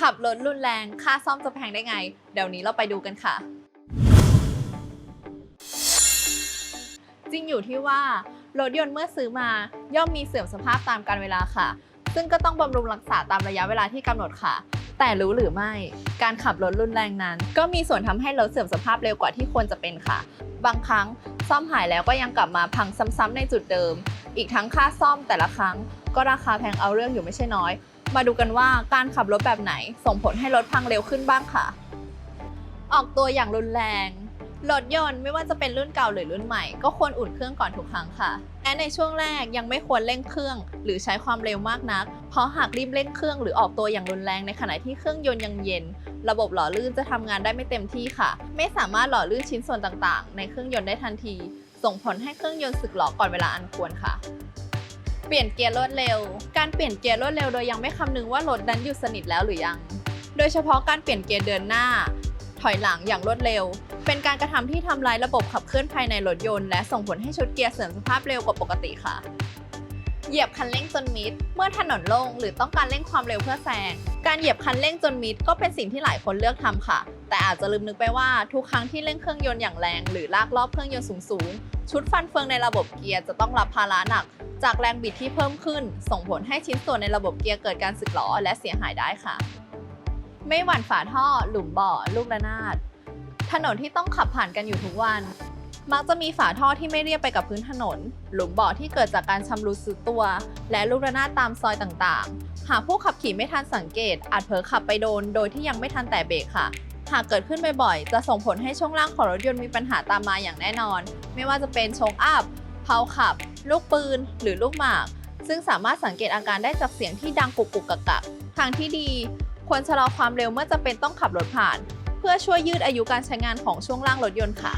ขับรถรุนแรง ค่าซ่อมจะแพงได้ไง เดี๋ยวนี้เราไปดูกันค่ะ จริงอยู่ที่ว่ารถยนต์เมื่อซื้อมาย่อมมีเสื่อมสภาพตามกาลเวลาค่ะ ซึ่งก็ต้องบำรุงรักษาตามระยะเวลาที่กำหนดค่ะ แต่รู้หรือไม่ การขับรถรุนแรงนั้น ก็มีส่วนทำให้รถเสื่อมสภาพเร็วกว่าที่ควรจะเป็นค่ะ บางครั้งซ่อมหายแล้วก็ยังกลับมาพังซ้ำๆในจุดเดิม อีกทั้งค่าซ่อมแต่ละครั้ง ก็ราคาแพงเอาเรื่องอยู่ไม่ใช่น้อย มาดูกันว่าการขับรถแบบไหนส่งผลให้รถพังเร็วขึ้นบ้างค่ะ ออกตัวอย่างรุนแรง รถยนต์ไม่ว่าจะเป็นรุ่นเก่าหรือรุ่นใหม่ ก็ควรอุ่นเครื่องก่อนทุกครั้งค่ะ และในช่วงแรกยังไม่ควรเร่งเครื่อง หรือใช้ความเร็วมากนัก เพราะหากรีบเร่งเครื่องหรือออกตัวอย่างรุนแรงในขณะที่เครื่องยนต์ยังเย็น ระบบหล่อลื่นจะทำงานได้ไม่เต็มที่ค่ะ ไม่สามารถหล่อลื่นชิ้นส่วนต่างๆ ในเครื่องยนต์ได้ทันที ส่งผลให้เครื่องยนต์สึกหรอก่อนเวลาอันควรค่ะ เปลี่ยนเกียร์รวดเร็ว การเปลี่ยนเกียร์รวดเร็วโดยยังไม่คำนึงว่ารถนั้นหยุดสนิทแล้วหรือยัง โดยเฉพาะการเปลี่ยนเกียร์เดินหน้า ถอยหลังอย่างรวดเร็ว เป็นการกระทำที่ทำลายระบบขับเคลื่อนภายในรถยนต์และส่งผลให้ชุดเกียร์เสื่อมสภาพเร็วกว่าปกติค่ะ เหยียบคันเร่งจนมิด เมื่อถนนโล่งหรือต้องการเร่งความเร็วเพื่อแซง การเหยียบคันเร่งจนมิดก็เป็นสิ่งที่หลายคนเลือกทำค่ะ แต่อาจจะลืมนึกไปว่าทุกครั้งที่เร่งเครื่องยนต์อย่างแรง หรือลากรอบเครื่องยนต์สูงๆชุดฟันเฟืองในระบบเกียร์จะต้องรับภาระหนัก จากแรงบิดที่เพิ่มขึ้น ส่งผลให้ชิ้นส่วนในระบบเกียร์เกิดการสึกหรอและเสียหายได้ค่ะ ไม่หวั่นฝาท่อ หลุมบ่อ ลูกระนาด ถนนที่ต้องขับผ่านกันอยู่ทุกวัน มักจะมีฝาท่อที่ไม่เรียบไปกับพื้นถนน หลุมบ่อที่เกิดจากการชำรุดซุดตัว และลูกระนาดตามซอยต่างๆ หากผู้ขับขี่ไม่ทันสังเกต อาจเผลอขับไปโดน โดยที่ยังไม่ทันแตะเบรกค่ะหากเกิดขึ้นบ่อยๆ จะส่งผลให้ช่วงล่างของรถยนต์มีปัญหาตามมาอย่างแน่นอน ไม่ว่าจะเป็นโชงอัพ เพาขับ ลูกปืน หรือลูกหมาก ซึ่งสามารถสังเกตอาการได้จากเสียงที่ดังกุกกุกกักกักทางที่ดี ควรชะลอความเร็วเมื่อจะเป็นต้องขับรถผ่าน เพื่อช่วยยืดอายุการใช้งานของช่วงล่างรถยนต์ค่ะ